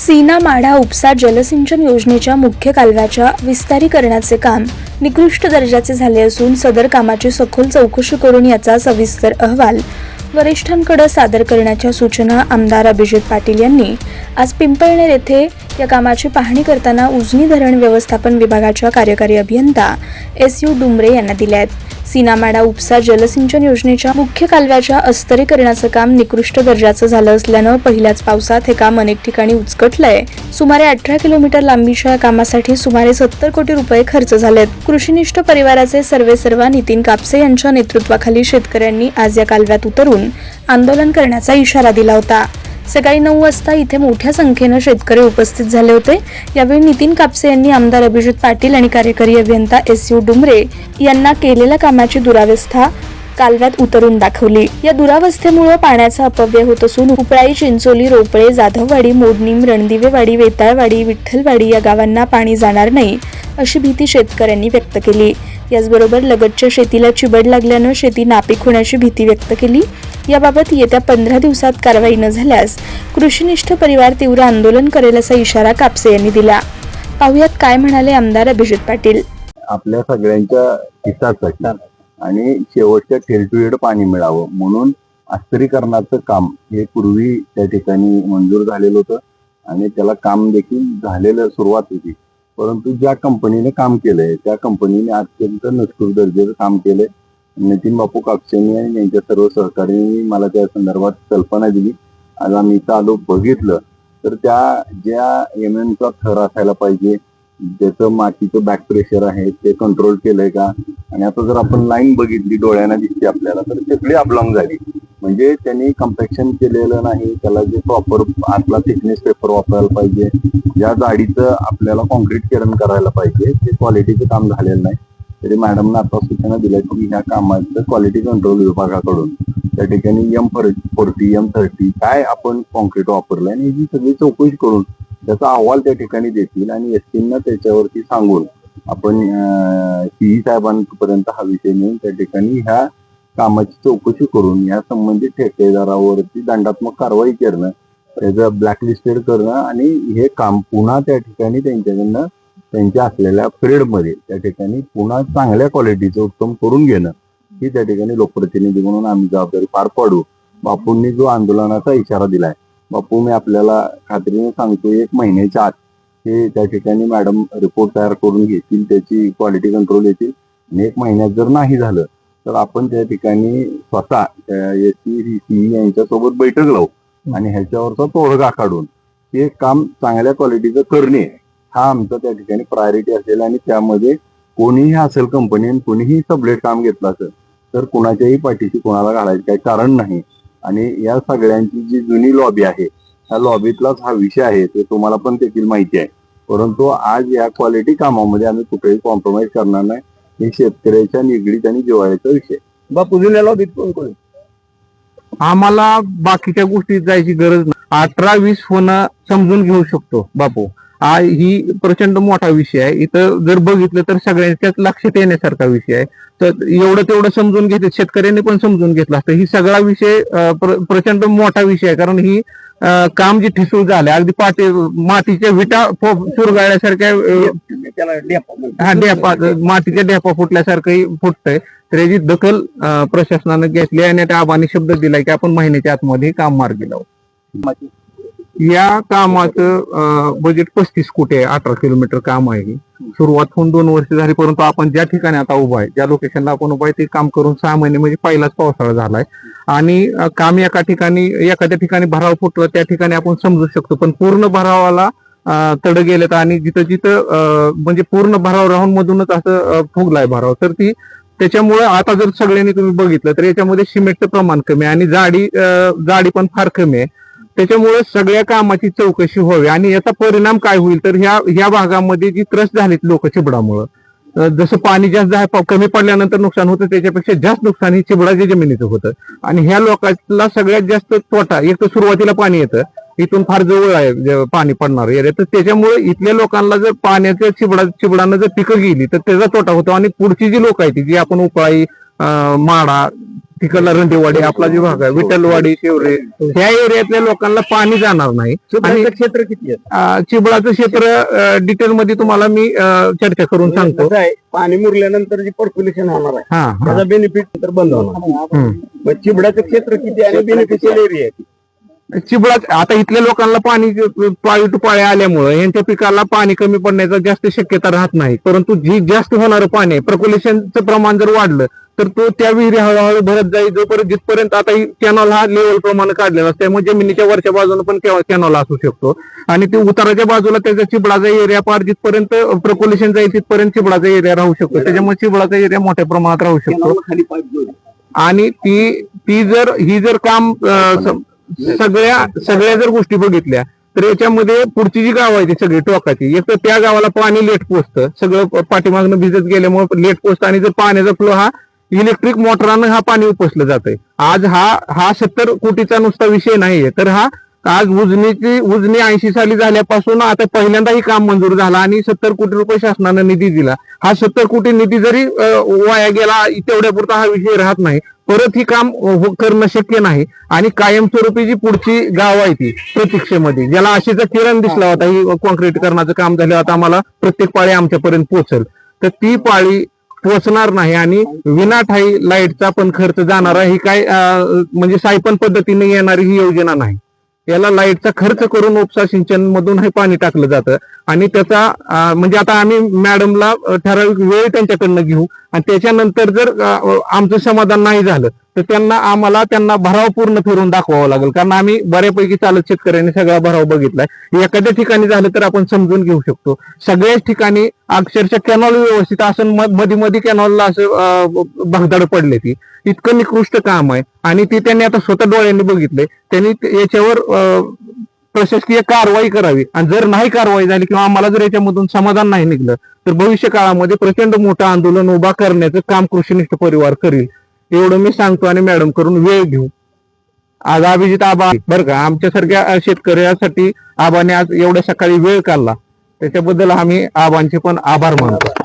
सीना माढा उपसा जलसिंचन योजनेच्या मुख्य कालव्याच्या विस्तारीकरणाचे काम निकृष्ट दर्जाचे झाले असून सदर कामाची सखोल चौकशी करून याचा सविस्तर अहवाल वरिष्ठांकडे सादर करण्याच्या सूचना आमदार अभिजित पाटील यांनी. आज पिंपळनेर येथे या कामाची पाहणी करताना उजनी धरण व्यवस्थापन विभागाच्या कार्यकारी अभियंता एस यू डुमरे यांना दिल्या आहेत सीनामाडा उपसा जलसिंचन योजनेच्या मुख्य कालव्याच्या अस्तरीकरणाचं काम निकृष्ट दर्जाचं झालं असल्यानं पहिल्याच पावसात हे काम अनेक ठिकाणी उचकटलंय. सुमारे अठरा किलोमीटर लांबीच्या या कामासाठी सुमारे सत्तर कोटी रुपये खर्च झालेत. कृषीनिष्ठ परिवाराचे सर्वे सर्वा नितीन कापसे यांच्या नेतृत्वाखाली शेतकऱ्यांनी आज या कालव्यात उतरून आंदोलन करण्याचा इशारा दिला होता. सकाळी नऊ वाजता इथे मोठ्या संख्येनं शेतकरी उपस्थित झाले होते. यावेळी नितीन कापसे यांनी आमदार अभिजित पाटील आणि कार्यकारी अभियंता एस यू डुमरे यांना केलेल्या कामाची दुरावस्था कालव्यात उतरून दाखवली. या दुरावस्थेमुळे पाण्याचा अपव्यय होत असून उपळाई चिंचोली रोपळे जाधववाडी मोडणीम रणदिवेवाडी वेताळवाडी विठ्ठलवाडी या गावांना पाणी जाणार नाही. अशी भीती शेतकऱ्यांनी व्यक्त केली. याचबरोबर लगतच्या शेतीला चिबड लागल्यानं शेती नापीक होण्याची भीती व्यक्त केली. याबाबत येत्या पंधरा दिवसात कारवाई न झाल्यास कृषीनिष्ठ परिवार तीव्र आंदोलन करेल असा इशारा कापसे यांनी दिला. पाहुयात काय म्हणाले आमदार अभिजित पाटील. आपल्या सगळ्यांच्या हिताचं आणि शेवटच्या ठेरटुहेड पाणी मिळावं. म्हणून अस्तरीकरणाचं काम हे पूर्वी त्या ठिकाणी मंजूर झालेलं होतं. आणि त्याला काम देखील झालेलं सुरुवात होती. परंतु ज्या कंपनीने काम केलंय त्या कंपनीने अत्यंत निष्ठुर दर्जाचं काम केलंय. नितीन बापू कापसेनी आणि यांच्या सर्व सहकार्यांनी मला त्या संदर्भात कल्पना दिली. आज आम्ही इथं आलो बघितलं. तर त्या ज्या एम एमचा थर असायला पाहिजे ज्याचं मातीचं बॅक प्रेशर आहे ते कंट्रोल केलंय का? आणि आता जर आपण लाईन बघितली डोळ्यांना दिसते आपल्याला तर सगळी अपलॉंग झाली. म्हणजे त्यांनी कम्पॅक्शन केलेलं नाही. त्याला जे प्रॉपर आतला थिकनेस पेपर वापरायला पाहिजे. ज्या जाडीचं आपल्याला कॉन्क्रीट किरण करायला पाहिजे. ते क्वालिटीचं काम झालेलं नाही. तरी मॅडमनं आता सूचना दिल्या की ह्या कामाचं क्वालिटी कंट्रोल विभागाकडून. त्या ठिकाणी एम फोर्टी एम थर्टी काय आपण कॉन्क्रीट वापरलं आणि ही सगळी चौकशी करून त्याचा अहवाल त्या ठिकाणी देतील आणि एस त्याच्यावरती सांगून आपण सीई साहेबांपर्यंत हा विषय नेऊन त्या ठिकाणी ह्या कामाची चौकशी करून या संबंधित ठेकेदारावरती दंडात्मक कारवाई करणं त्याचं ब्लॅकलिस्टेड करणं आणि हे काम पुन्हा त्या ठिकाणी त्यांच्याकडनं त्यांच्या असलेल्या पिरियडमध्ये त्या ठिकाणी पुन्हा चांगल्या क्वालिटीचं उत्तम करून घेणं ही त्या ठिकाणी लोकप्रतिनिधी म्हणून आम्ही जबाबदारी पार पाडू. बापूंनी जो आंदोलनाचा इशारा दिलाय बापू मी आपल्याला खात्रीने सांगतो एक महिन्याच्या आत हे त्या ठिकाणी मॅडम रिपोर्ट तयार करून घेतील त्याची क्वालिटी कंट्रोल येतील आणि एक महिन्यात जर नाही झालं तर आपण त्या ठिकाणी स्वतः एस सी यांच्यासोबत बैठक लावू आणि ह्याच्यावरचा तोडगा काढून हे काम चांगल्या क्वालिटीचं करणे हा आमचा त्या ठिकाणी प्रायोरिटी असेल आणि त्यामध्ये कोणीही असेल कंपनी आणि कोणीही सबलेट काम घेतलं असेल तर कुणाच्याही पाठीशी कोणाला घालायचं काही कारण नाही. आणि या सगळ्यांची जी जुनी लॉबी आहे त्या लॉबीतलाच हा विषय आहे ते तुम्हाला पण देखील माहिती आहे. परंतु आज या क्वालिटी कामामध्ये आम्ही कुठेही कॉम्प्रोमाइज करणार नाही. हे शेतकऱ्याच्या निगडीत आणि जिव्हाळ्याचा विषय. बापू जुन्या कोण कोण? आम्हाला बाकीच्या गोष्टीत जायची गरज नाही. अठरा वीस फोन समजून घेऊ शकतो बापू. हा ही प्रचंड मोठा विषय आहे. इथं जर बघितलं तर सगळ्यांच्याच लक्षात येण्यासारखा विषय आहे. तर एवढं तेवढं समजून घेते. शेतकऱ्यांनी पण समजून घेतला असतं. ही सगळा विषय प्र- प्रचंड मोठा विषय आहे. कारण ही काम जे ठिसूळ झालंय अगदी पाटी मातीच्या विटा चुरगाळल्यासारख्या. हा डेपा मातीच्या डेपा फुटल्यासारखंही फुटतंय तर याची दखल प्रशासनानं घेतली आणि त्या आबाने शब्द दिलाय की आपण महिन्याच्या आतमध्ये काम मार्गी लावू या कामाचं बजेट पस्तीस कोटी आहे अठरा किलोमीटर काम आहे सुरुवात होऊन दोन वर्ष झाली परंतु आपण ज्या ठिकाणी आता उभा आहे ज्या लोकेशनला आपण उभा आहे ते काम करून सहा महिने म्हणजे पहिलाच पावसाळा झालाय. आणि काम एका ठिकाणी एखाद्या ठिकाणी भराव फुटलं त्या ठिकाणी आपण समजू शकतो. पण पूर्ण भरावाला तड गेलेत आणि जिथं जिथं म्हणजे पूर्ण भराव राहून मधूनच असं फुगलाय भराव. तर ती त्याच्यामुळे आता जर सगळ्यांनी तुम्ही बघितलं तर याच्यामध्ये सिमेंटचं प्रमाण कमी आहे आणि जाडी जाडी पण फार कमी आहे. त्याच्यामुळे सगळ्या कामाची चौकशी व्हावी. आणि याचा परिणाम काय होईल? तर ह्या ह्या भागामध्ये जी त्रस्त झालीत लोक चिबडामुळं जसं पाणी जास्त कमी पडल्यानंतर नुकसान होतं त्याच्यापेक्षा जास्त नुकसान ही चिबडाच्या जमिनीचं होतं. आणि ह्या लोकांना सगळ्यात जास्त तोटा एक तर सुरुवातीला पाणी येतं इथून फार जवळ आहे पाणी पडणार एरिया. तर त्याच्यामुळे इथल्या लोकांना जर पाण्याच्या चिबडा चिबडानं जर पिकं गेली तर त्याचा तोटा होतो. आणि पुढची जी लोक आहेत जी आपण उपाळी माडा तिकडला रंदेवाडी आपला जो भाग आहे विठ्ठलवाडी शिवरे ह्या एरियातल्या लोकांना पाणी जाणार नाही. आणि चिबळाचं क्षेत्र किती चिबळाचं क्षेत्र डिटेल मध्ये तुम्हाला मी चर्चा करून सांगतो. पाणी मुरल्यानंतर जे पॉप्युलेशन होणार आहे त्याचा बेनिफिट तर बंद होणार. चिबडाचं क्षेत्र किती आहे आणि बेनिफिशियल एरिया आहे? चिबळात आता इथल्या लोकांना पाणी पाळी टू पाळी आल्यामुळे यांच्या पिकाला पाणी कमी पडण्याचा जास्त शक्यता राहत नाही. परंतु जी जास्त होणारं पाणी आहे प्रक्युलेशनचं प्रमाण जर वाढलं तर तो त्या विहिरी हळूहळू भरत जाईल. जोपर्यंत जिथपर्यंत आता कॅनॉल हा लेवल प्रमाणे काढलेला असतो त्यामुळे जमिनीच्या वरच्या बाजूने पण कॅनॉल असू शकतो. आणि ते उताराच्या बाजूला त्याचा चिबळाचा एरिया पार जिथपर्यंत प्रक्युलेशन जाईल तिथपर्यंत चिबळाचा एरिया राहू शकतो. त्याच्यामुळे चिबळाचा एरिया मोठ्या प्रमाणात राहू शकतो. आणि ती ती जर ही जर काम सगळ्या सगळ्या जर गोष्टी बघितल्या तर याच्यामध्ये पुढची जी गाव आहे ती सगळी टोकाची एक तर त्या गावाला पाणी लेट पोचतं. सगळं पाठीमागनं भिजत गेल्यामुळे लेट पोचतं आणि जर पाण्याचा फ्लो हा इलेक्ट्रिक मोटरानं हा पाणी उपसलं जातंय. आज हा हा सत्तर कोटीचा नुसता विषय नाहीये. तर हा आज उजनीची उजनी ऐंशी साली झाल्यापासून आता पहिल्यांदाही काम मंजूर झाला आणि सत्तर कोटी रुपये शासनानं निधी दिला. हा सत्तर कोटी निधी जरी वाया गेला तेवढ्यापुरता हा विषय राहत नाही. परत ही काम हो, करणं शक्य नाही. आणि कायमस्वरूपी जी पुढची गाव आहे ती प्रतीक्षेमध्ये ज्याला आशेचा किरण दिसला होता ही कॉन्क्रीटीकरणाचं काम झालं आता आम्हाला प्रत्येक पाळी आमच्यापर्यंत पोहोचल. तर ती पाळी पोचणार नाही आणि विनाठाई लाईटचा पण खर्च जाणारा ही काय म्हणजे सायपन पद्धतीने येणारी ही योजना नाही. याला लाईटचा खर्च करून उपसा सिंचन मधून हे पाणी टाकलं जातं. आणि त्याचा म्हणजे आता आम्ही मॅडमला ठराविक वेळ त्यांच्याकडनं घेऊ. आणि त्याच्यानंतर जर आमचं समाधान नाही झालं तर त्यांना आम्हाला त्यांना भराव पूर्ण फिरून दाखवावं लागेल. कारण आम्ही बऱ्यापैकी चालत शेतकऱ्यांनी सगळा भराव बघितलाय. एखाद्या ठिकाणी झालं तर आपण समजून घेऊ शकतो. सगळ्याच ठिकाणी अक्षरशः कॅनॉल व्यवस्थित असं मध्ये मध्ये कॅनॉलला असं भगदाड पडले ती. इतकं निकृष्ट काम आहे. आणि ते त्यांनी आता स्वतः डोळ्यांनी बघितले त्यांनी याच्यावर प्रशासकीय कारवाई करावी. आणि जर नाही कारवाई झाली किंवा आम्हाला जर याच्यामधून समाधान नाही निघलं तर भविष्य काळामध्ये प्रचंड मोठं आंदोलन उभा करण्याचं काम कृषीनिष्ठ परिवार करील. एवढं मी सांगतो आणि मॅडम करून वेळ घेऊ. आज अभिजित आबा बरं का आमच्यासारख्या शेतकऱ्यासाठी आबाने आज एवढ्या सकाळी वेळ काढला. त्याच्याबद्दल आम्ही आबांचे पण आभार मानतो.